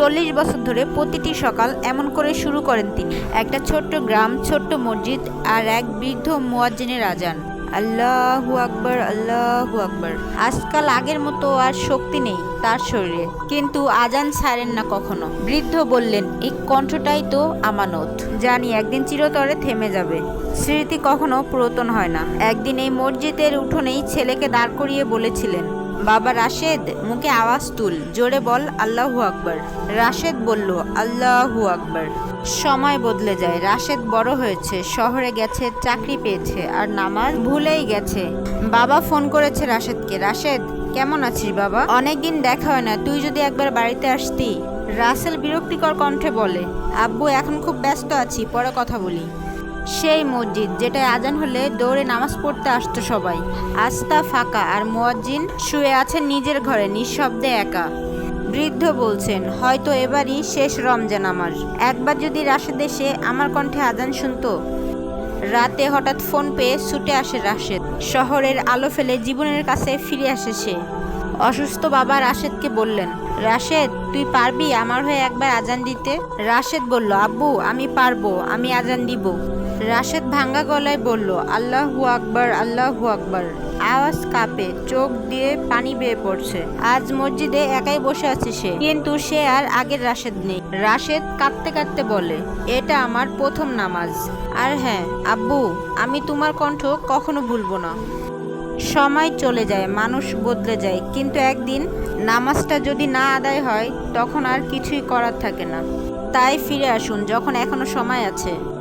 চল্লিশ বছর ধরে প্রতিটি সকাল এমন করে শুরু করেন তিনি। একটা ছোট্ট গ্রাম, ছোট্ট মসজিদ আর এক বৃদ্ধ মুয়াজ্জিনের আজান আল্লাহু আকবার আল্লাহু আকবার। আজকাল আগের মতো আর শক্তি নেই তার শরীরে। কিন্তু আজান ছাড়েন না কখনো। বৃদ্ধ বললেন, এই কণ্ঠটাই তো আমানত। জানি একদিন চিরতরে থেমে যাবে। স্মৃতি কখনো পুরাতন হয় না। একদিন এই মসজিদের উঠোনেই ছেলেকে দাঁড় করিয়ে বলেছিলেন বাবা রাশেদ, মুখে আওয়াজ তুল, জোরে বল, আল্লাহু আকবর। রাশেদ বলল, আল্লাহু আকবর। সময় বদলে যায়, রাশেদ বড় হয়েছে, শহরে গেছে, চাকরি পেয়েছে, আর নামাজ ভুলেই গেছে। বাবা ফোন করেছে রাশেদকে, রাশেদ, কেমন আছিস বাবা? অনেকদিন দেখা হয় না, তুই যদি একবার বাড়িতে আসতি। রাসেল বিরক্তিকর কণ্ঠে বলে, আব্বু, এখন খুব ব্যস্ত আছি, পরে কথা বলি। সেই মসজিদ যেটা আজান হলে দৌড়ে নামাজ পড়তে আসতো সবাই। আস্তা ফাঁকা আর মুয়াজ্জিন শুয়ে আছেন নিজের ঘরে, নিঃশব্দে একা। বৃদ্ধ বলছেন, হয়তো এবারই শেষ রমজান আমার। একবার যদি রাশেদ এসে আমার কণ্ঠে আজান শুনতো। রাতে হঠাৎ ফোন পেয়ে ছুটে আসে রাশেদ। শহরের আলো ফেলে জীবনের কাছে ফিরে আসে সে। অসুস্থ বাবা রাশেদকে বললেন, রাশেদ, তুই পারবি আমার হয়ে একবার আজান দিতে? রাশেদ বলল, আব্বু, আমি পারব, আমি আজান দিব। রাশেদ ভাঙ্গা গলায় বলল, আল্লাহু আকবার আল্লাহু আকবার। আওয়াজ কাঁপে, চোখ দিয়ে পানি বেয়ে পড়ছে। আজ মসজিদে একাই বসে আছে সে, কিন্তু সে আর আগের রাশেদ নেই। রাশেদ কাঁদতে কাঁদতে বলে, এটা আমার প্রথম নামাজ। আর হ্যাঁ আব্বু, আমি তোমার কণ্ঠ কখনো ভুলবো না। সময় চলে যায়, মানুষ বদলে যায়, কিন্তু একদিন নামাজটা যদি না আদায় হয়, তখন আর কিছুই করার থাকে না। তাই ফিরে আসুন, যখন এখনও সময় আছে।